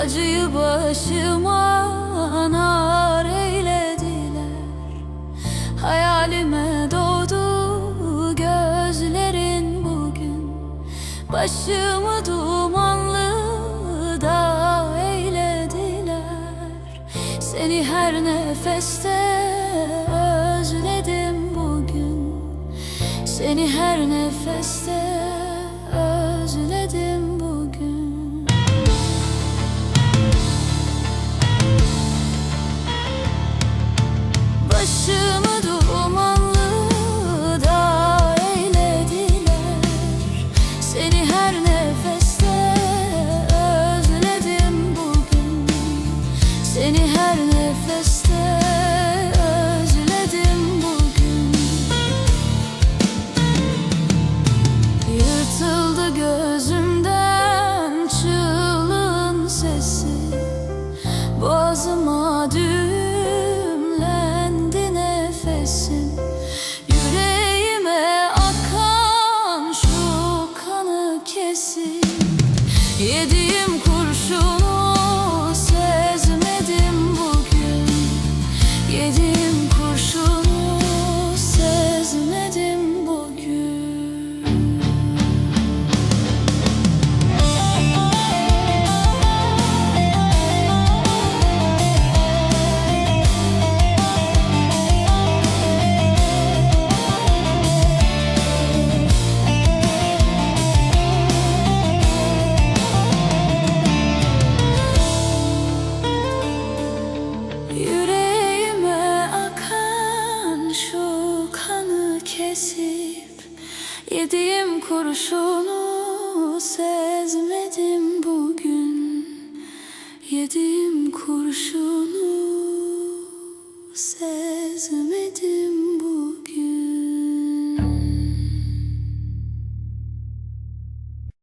Acıyı başıma anar eylediler. Hayalime doğdu gözlerin bugün. Başımı dumanlı da eylediler. Seni her nefeste özledim bugün. Seni her nefeste özledim. Başımı dumanlı da eylediler. Seni her nefeste özledim bugün. Seni her nefeste özledim bugün. Yırtıldı gözümden çığlığın sesi. Boğazıma Yediğim kurşunu Kurşunu sezmedim bugün. Yedim kurşunu sezmedim.